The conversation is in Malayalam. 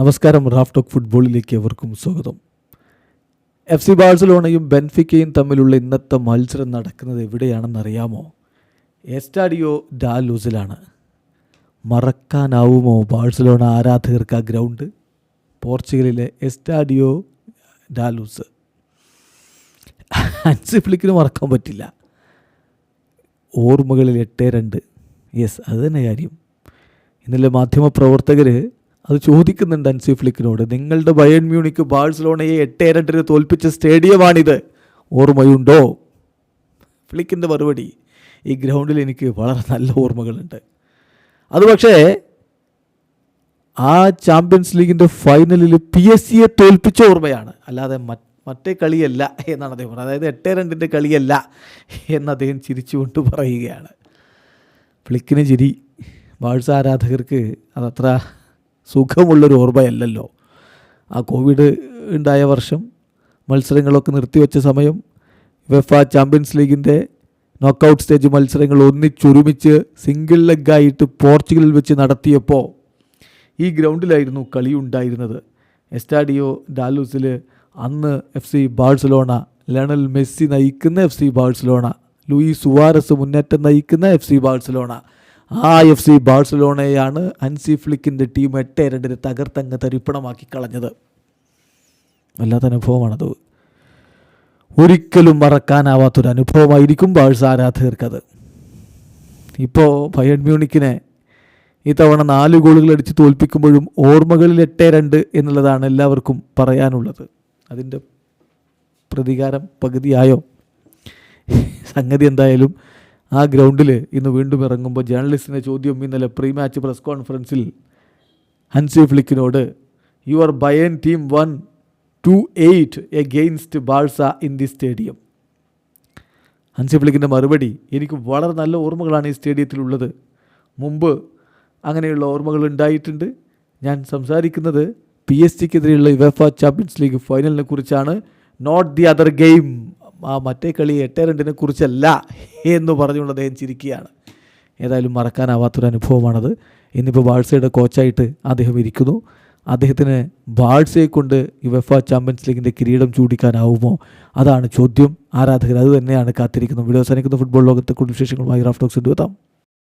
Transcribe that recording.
നമസ്കാരം റാഫ് ടോക്ക് ഫുട്ബോളിലേക്ക് എവർക്കും സ്വാഗതം. എഫ് സി ബാഴ്സലോണയും ബെൻഫിക്കയും തമ്മിലുള്ള ഇന്നത്തെ മത്സരം നടക്കുന്നത് എവിടെയാണെന്ന് അറിയാമോ എസ്റ്റാഡിയോ ഡാലൂസിലാണ്. മറക്കാനാവുമോ ബാഴ്സലോണ ആരാധകർക്ക് ആ ഗ്രൗണ്ട്? പോർച്ചുഗലിലെ എസ്റ്റാഡിയോ ഡാലൂസ്. അൻസി ഫ്ലിക്കിന് മറക്കാൻ പറ്റില്ല. ഓർമ്മകളിൽ എട്ട് രണ്ട്. യെസ് അത് തന്നെ കാര്യം. ഇന്നലെ മാധ്യമപ്രവർത്തകർ അത് ചോദിക്കുന്നുണ്ട് അൻസി ഫ്ലിക്കിനോട് നിങ്ങളുടെ ബയൺ മ്യൂണിക്ക് ബാഴ്സലോണയെ എട്ട് രണ്ടിന് തോൽപ്പിച്ച സ്റ്റേഡിയമാണിത്. ഓർമ്മയുണ്ടോ? ഫ്ലിക്കിന്റെ മറുപടി ഈ ഗ്രൗണ്ടിൽ എനിക്ക് വളരെ നല്ല ഓർമ്മകളുണ്ട്. അത് പക്ഷേ ആ ചാമ്പ്യൻസ് ലീഗിന്റെ ഫൈനലിൽ പി എസ് സിയെ തോൽപ്പിച്ച ഓർമ്മയാണ്. അല്ലാതെ മറ്റേ കളിയല്ല എന്നാണ് അദ്ദേഹം പറഞ്ഞത്. അതായത് എട്ട് രണ്ടിന്റെ കളിയല്ല എന്ന് അദ്ദേഹം ചിരിച്ചുകൊണ്ട് പറയുകയാണ്. ഫ്ലിക്കിന് ചിരി. ബാഴ്സ ആരാധകർക്ക് അതത്ര സുഖമുള്ളൊരു ഓർമ്മയല്ലല്ലോ. ആ കോവിഡ് ഉണ്ടായ വർഷം മത്സരങ്ങളൊക്കെ നിർത്തിവെച്ച സമയം വെഫ ചാമ്പ്യൻസ് ലീഗിന്റെ നോക്കൗട്ട് സ്റ്റേജ് മത്സരങ്ങൾ ഒന്നിച്ചൊരുമിച്ച് സിംഗിൾ ലെഗായിട്ട് പോർച്ചുഗലിൽ വെച്ച് നടത്തിയപ്പോൾ ഈ ഗ്രൗണ്ടിലായിരുന്നു കളി ഉണ്ടായിരുന്നത്. എസ്റ്റാഡിയോ ഡാലൂസിൽ അന്ന് F C Barcelona Lionel Messi നയിക്കുന്ന F C Barcelona Luis Suarez മുന്നേറ്റം നയിക്കുന്ന എഫ് സി ബാഴ്സലോണ ആ എഫ് സി ബാഴ്സലോണയാണ് അൻസി ഫ്ലിക്കിന്റെ ടീം എട്ട് രണ്ടിന് തകർത്തങ്ങ് തരിപ്പണമാക്കി കളഞ്ഞത്. വല്ലാത്ത അനുഭവമാണത്. ഒരിക്കലും മറക്കാനാവാത്തൊരു അനുഭവമായിരിക്കും ബാഴ്സ ആരാധകർക്കത്. ഇപ്പോൾ ബയൺ മ്യൂണിക്കിനെ ഇത്തവണ നാല് ഗോളുകൾ അടിച്ച് തോൽപ്പിക്കുമ്പോഴും ഓർമ്മകളിൽ എട്ട് രണ്ട് എന്നുള്ളതാണ് എല്ലാവർക്കും പറയാനുള്ളത്. അതിന്റെ പ്രതികാരം പകുതിയായോ? സംഗതി എന്തായാലും ആ ഗ്രൗണ്ടിൽ ഇന്ന് വീണ്ടും ഇറങ്ങുമ്പോൾ ജേർണലിസ്റ്റിന്റെ ചോദ്യം ഇന്നലെ പ്രീ മാച്ച് പ്രസ് കോൺഫറൻസിൽ Hansi ഫ്ലിക്കിനോട് you are Bayern team one two eight against Barca in the stadium Hansi ഫ്ലിക്കിന്റെ മറുപടി എനിക്ക് വളരെ നല്ല ഓർമ്മകളാണ് ഈ സ്റ്റേഡിയത്തിലുള്ളത്. മുമ്പ് അങ്ങനെയുള്ള ഓർമ്മകൾ ഉണ്ടായിട്ടുണ്ട്. ഞാൻ സംസാരിക്കുന്നത് പി എസ് ജിക്കെതിരെയുള്ള യുവഫ ചാമ്പ്യൻസ് ലീഗ് ഫൈനലിനെ കുറിച്ചാണ്. നോട്ട് ദി അതർ ഗെയിം ആ മറ്റേ കളി എട്ട് രണ്ടിനെ കുറിച്ചല്ല എന്ന് പറഞ്ഞുകൊണ്ട് അദ്ദേഹം ചിരിക്കുകയാണ്. ഏതായാലും മറക്കാനാവാത്തൊരു അനുഭവമാണത്. ഇന്നിപ്പോൾ ബാഴ്സയുടെ കോച്ചായിട്ട് അദ്ദേഹം ഇരിക്കുന്നു. അദ്ദേഹത്തിന് ബാഴ്സയെ കൊണ്ട് യുവഫ ചാമ്പ്യൻസ് ലീഗിന്റെ കിരീടം ചൂടിക്കാനാവുമോ? അതാണ് ചോദ്യം. ആരാധകർ അത് തന്നെയാണ് കാത്തിരിക്കുന്നത്. വീഡിയോ അവസാനിക്കുന്ന. ഫുട്ബോൾ ലോകത്തെ കൂടുതൽ വിശേഷങ്ങളുമായി റാഫ്റ്റോക്സ് എത്താം